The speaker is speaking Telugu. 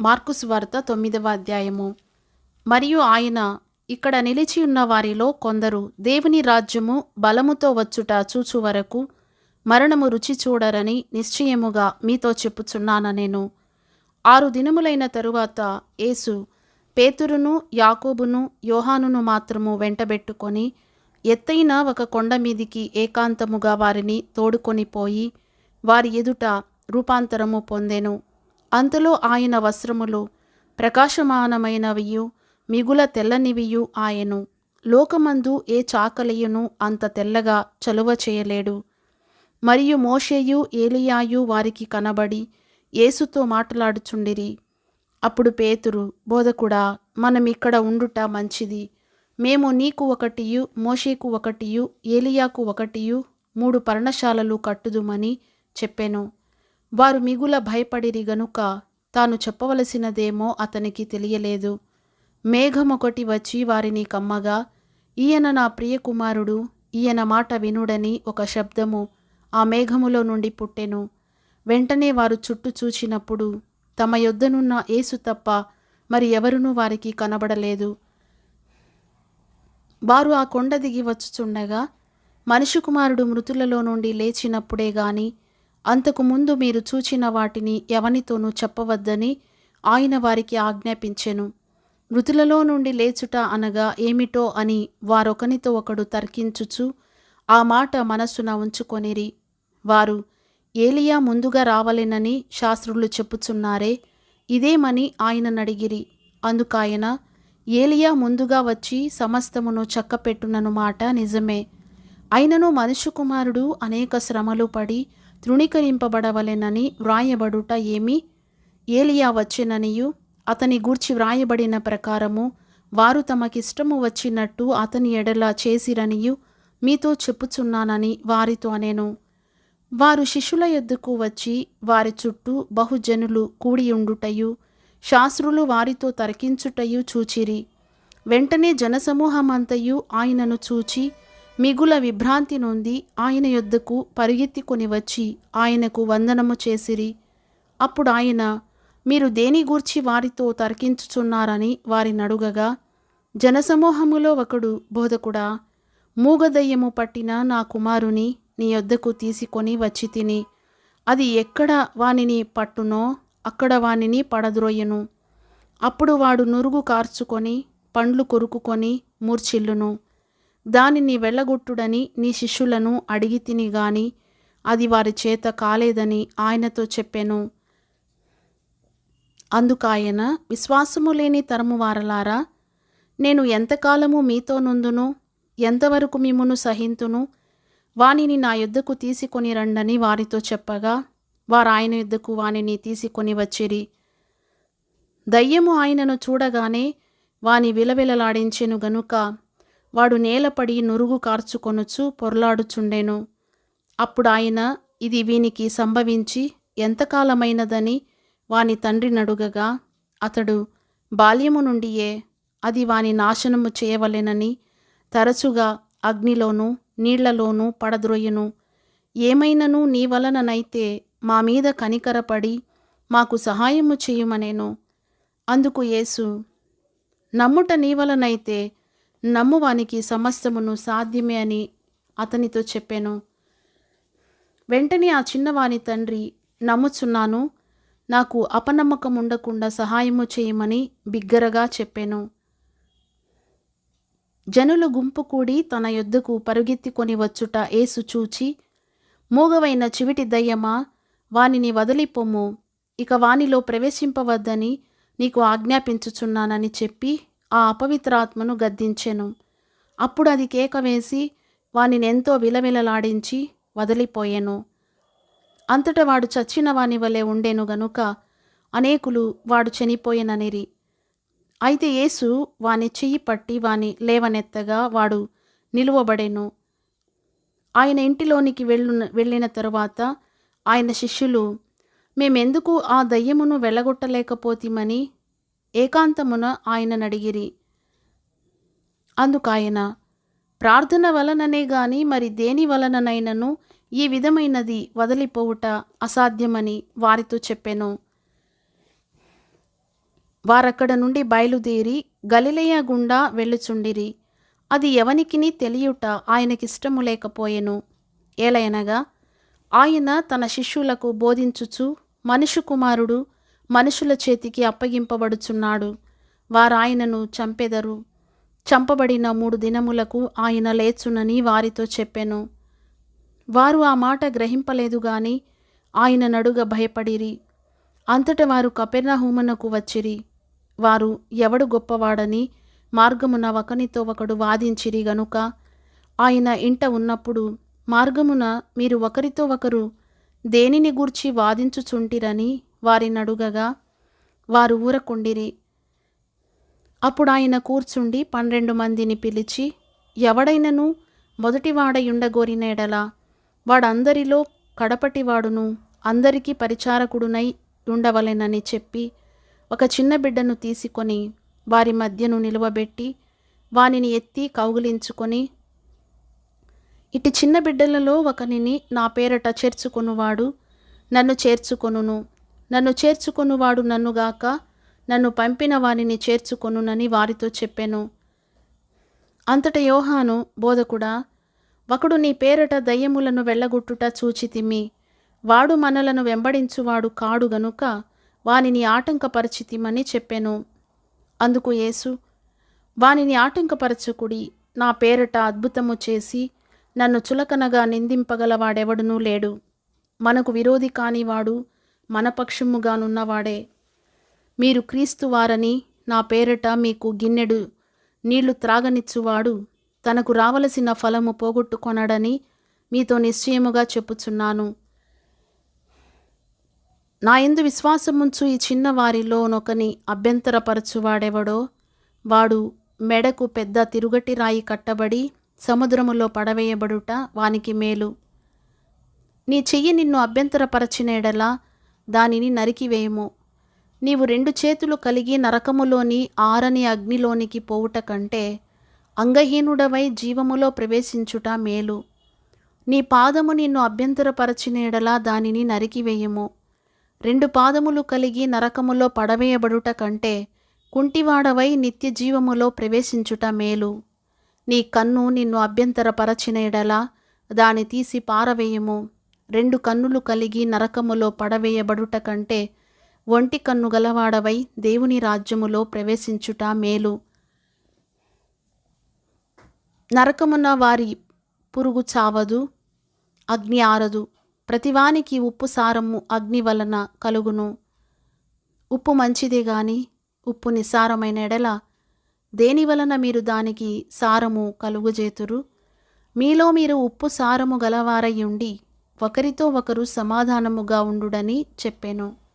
మార్కుసు వార్త తొమ్మిదవ అధ్యాయము. మరియు ఆయన ఇక్కడ నిలిచి ఉన్న వారిలో కొందరు దేవుని రాజ్యము బలముతో వచ్చుట చూచు వరకు మరణము రుచి చూడరని నిశ్చయముగా మీతో చెప్పుచున్నాన నేను. ఆరు దినములైన తరువాత యేసు పేతురును యాకోబును యోహానును మాత్రము వెంటబెట్టుకొని ఎత్తైన ఒక కొండ మీదికి ఏకాంతముగా వారిని తోడుకొని పోయి వారి ఎదుట రూపాంతరము పొందెను. అంతలో ఆయన వస్త్రములు ప్రకాశమానమైనవియు మిగుల తెల్లనివియు ఆయను. లోకమందు ఏ చాకలియును అంత తెల్లగా చలువ చేయలేడు. మరియు మోషేయు ఏలియాయు వారికి కనబడి యేసుతో మాట్లాడుచుండిరి. అప్పుడు పేతురు బోధకుడా మనం ఇక్కడ ఉండుట మంచిది. మేము నీకు ఒకటియు మోషేకు ఒకటియు ఏలియాకు ఒకటియు మూడు పర్ణశాలలు కట్టుదుమని చెప్పెను. వారు మిగుల భయపడిరి గనుక తాను చెప్పవలసినదేమో అతనికి తెలియలేదు. మేఘమొకటి వచ్చి వారిని కమ్మగా ఈయన నా ప్రియకుమారుడు ఈయన మాట వినుడని ఒక శబ్దము ఆ మేఘములో నుండి పుట్టెను. వెంటనే వారు చుట్టూ చూచినప్పుడు తమ యొద్దనున్న యేసు తప్ప మరి ఎవరునూ వారికి కనబడలేదు. వారు ఆ కొండ దిగి వచ్చుచుండగా మనిషి కుమారుడు మృతులలో నుండి లేచినప్పుడే గాని అంతకు ముందు మీరు చూచిన వాటిని ఎవనితోనూ చెప్పవద్దని ఆయన వారికి ఆజ్ఞాపించెను. మృతులలో నుండి లేచుట అనగా ఏమిటో అని వారొకనితో ఒకడు తర్కించుచు ఆ మాట మనస్సున ఉంచుకొనిరి. వారు ఏలియా ముందుగా రావలెనని శాస్త్రులు చెప్పుచున్నారే ఇదేమని ఆయననడిగిరి. అందుకాయన ఏలియా ముందుగా వచ్చి సమస్తమును చక్కపెట్టునను మాట నిజమే. అయినను మనుష్య కుమారుడు అనేక శ్రమలు పడి తృణీకరింపబడవలెనని వ్రాయబడుట ఏమి? ఏలియా వచ్చిననియు అతని గూర్చి వ్రాయబడిన ప్రకారము వారు తమకిష్టము వచ్చినట్టు అతని ఎడల చేసిరనియు మీతో చెప్పుచున్నానని వారితో అనేను. వారు శిష్యుల యొద్దకు వచ్చి వారి చుట్టూ బహుజనులు కూడియుండుటయు శాస్త్రులు వారితో తర్కించుటయు చూచిరి. వెంటనే జనసమూహమంతయు ఆయనను చూచి మిగుల విభ్రాంతి నుండి ఆయన యొద్దకు పరిగెత్తికొని వచ్చి ఆయనకు వందనము చేసిరి. అప్పుడు ఆయన మీరు దేని గూర్చి వారితో తర్కించుచున్నారని వారిని అడుగగా జనసమూహములో ఒకడు బోధకుడా మూగదయ్యము పట్టిన నా కుమారుని నీ యొద్దకు తీసుకొని వచ్చి తిని అది ఎక్కడ వానిని పట్టునో అక్కడ వానిని పడద్రోయను. అప్పుడు వాడు నురుగు కార్చుకొని పండ్లు కొరుకుకొని మూర్చిల్లును దానిని వెళ్ళగొట్టుడని నీ శిష్యులను అడిగి తిని గాని అది వారి చేత కాలేదని ఆయనతో చెప్పాను. అందుకాయన విశ్వాసము లేని తరము వారలారా నేను ఎంతకాలము మీతో నుందును ఎంతవరకు మిమ్మును సహింతును వానిని నా యుద్ధకు తీసుకొని రండని వారితో చెప్పగా వారు ఆయన యుద్ధకు వానిని తీసుకొని వచ్చిరి. దయ్యము ఆయనను చూడగానే వాని విలవిలలాడించెను గనుక వాడు నేలపడి నురుగు కార్చుకొనుచు పొర్లాడుచుండెను. అప్పుడు ఆయన ఇది వీనికి సంభవించి ఎంతకాలమైనదని వాని తండ్రి నడుగగా అతడు బాల్యము నుండియే అది వాని నాశనము చేయవలెనని తరచుగా అగ్నిలోనూ నీళ్ళలోనూ పడద్రొయ్యును ఏమైనను నీ వలననైతే మా మీద కనికరపడి మాకు సహాయము చేయుమనేను. అందుకు యేసు నమ్ముట నీ వలనైతే నమ్మువానికి సమస్తమును సాధ్యమే అని అతనితో చెప్పాను. వెంటనే ఆ చిన్నవాని తండ్రి నమ్ముచున్నాను నాకు అపనమ్మకం ఉండకుండా సహాయము చేయమని బిగ్గరగా చెప్పాను. జనుల గుంపు కూడి తన యొద్దకు పరుగెత్తికొని వచ్చుట ఏసు చూచి మూగవైన చివిటి దయ్యమా వానిని వదిలిపొమ్ము ఇక వానిలో ప్రవేశింపవద్దని నీకు ఆజ్ఞాపించుచున్నానని చెప్పి ఆ అపవిత్రాత్మను గద్దించెను. అప్పుడు అది కేక వేసి వానిని ఎంతో విలవిలలాడించి వదిలిపోయెను. అంతటా వాడు చచ్చిన వాని వలె ఉండెను గనుక అనేకులు వాడు చనిపోయెననిరి. అయితే యేసు వాని చెయ్యి పట్టి వాని లేవనెత్తగా వాడు నిలువబడెను. ఆయన ఇంటిలోనికి వెళ్ళు వెళ్ళిన తరువాత ఆయన శిష్యులు మేమెందుకు ఆ దయ్యమును వెళ్ళగొట్టలేకపోతిమని ఏకాంతమున ఆయననడిగిరి. అందుకాయన ప్రార్థన వలననే గాని మరి దేని వలననైనను ఈ విధమైనది వదిలిపోవుట అసాధ్యమని వారితో చెప్పెను. వారక్కడ నుండి బయలుదేరి గలిలయ గుండా వెళ్ళుచుండిరి. అది ఎవనికిని తెలియుట ఆయనకిష్టము లేకపోయెను. ఏలయనగా ఆయన తన శిష్యులకు బోధించుచు మనుషు కుమారుడు మనుషుల చేతికి అప్పగింపబడుచున్నాడు. వారాయనను చంపెదరు. చంపబడిన మూడు దినములకు ఆయన లేచునని వారితో చెప్పెను. వారు ఆ మాట గ్రహింపలేదు గాని ఆయన నడుగ భయపడిరి. అంతట వారు కపెర్నహూమునకు వచ్చిరి. వారు ఎవడు గొప్పవాడని మార్గమున ఒకనితో ఒకడు వాదించిరి గనుక ఆయన ఇంట ఉన్నప్పుడు మార్గమున మీరు ఒకరితో ఒకరు దేనిని గూర్చి వాదించుచుంటిరని వారినడుగగా వారు ఊరకుండిరి. అప్పుడు ఆయన కూర్చుండి పన్నెండు మందిని పిలిచి ఎవడైనను మొదటివాడయుండగోరిన ఎడల వాడందరిలో కడపటివాడును అందరికీ పరిచారకుడునై ఉండవలెనని చెప్పి ఒక చిన్న బిడ్డను తీసుకొని వారి మధ్యను నిలువబెట్టి వానిని ఎత్తి కౌగిలించుకొని ఇటు చిన్న బిడ్డలలో ఒకనిని నా పేరట చేర్చుకొనువాడు నన్ను చేర్చుకొనును. నన్ను చేర్చుకొనువాడు నన్నుగాక నన్ను పంపిన వారిని చేర్చుకొనునని వారితో చెప్పాను. అంతట యోహాను బోధకుడా ఒకడు నీ పేరట దయ్యములను వెళ్ళగొట్టుట చూచితిమి వాడు మనలను వెంబడించువాడు కాడు గనుక వానిని ఆటంకపరచితిమని చెప్పాను. అందుకు యేసు వానిని ఆటంకపరచకుడి నా పేరట అద్భుతము చేసి నన్ను చులకనగా నిందింపగలవాడెవడునూ లేడు. మనకు విరోధి కానివాడు వాడు మనపక్షముగానున్నవాడే మీరు క్రీస్తు వారని నా పేరట మీకు గిన్నెడు నీళ్ళు త్రాగనిచ్చువాడు తనకు రావలసిన ఫలము పోగొట్టుకొనడని మీతో నిశ్చయముగా చెప్పుచున్నాను. నా ఎందు విశ్వాసముంచు ఈ చిన్న వారిలోనొకని అభ్యంతరపరచువాడెవడో వాడు మెడకు పెద్ద తిరుగటి రాయి కట్టబడి సముద్రములో పడవేయబడుట వానికి మేలు. నీ చెయ్యి నిన్ను అభ్యంతరపరచినేడలా ఎడలా దానిని నరికివేయము. నీవు రెండు చేతులు కలిగి నరకములోని ఆరని అగ్నిలోనికి పోవుట కంటే అంగహీనుడవై జీవములో ప్రవేశించుట మేలు. నీ పాదము నిన్ను అభ్యంతరపరచినేడలా దానిని నరికివేయము. రెండు పాదములు కలిగి నరకములో పడవేయబడుట కంటే కుంటివాడవై నిత్య జీవములో ప్రవేశించుట మేలు. నీ కన్ను నిన్ను అభ్యంతరపరచినేడలా దాని తీసి పారవేయము. రెండు కన్నులు కలిగి నరకములో పడవేయబడుట కంటే ఒంటి కన్ను గలవాడవై దేవుని రాజ్యములో ప్రవేశించుట మేలు. నరకమున వారి పురుగు చావదు అగ్ని ఆరదు. ప్రతివానికి ఉప్పు సారము అగ్ని వలన కలుగును. ఉప్పు మంచిదే గాని ఉప్పు నిస్సారమైన ఎడల దేని వలన మీరు దానికి సారము కలుగుజేతురు? మీలో మీరు ఉప్పు సారము గలవారై ఉండి ఒకరితో ఒకరు సమాధానముగా ఉండుడని చెప్పాను.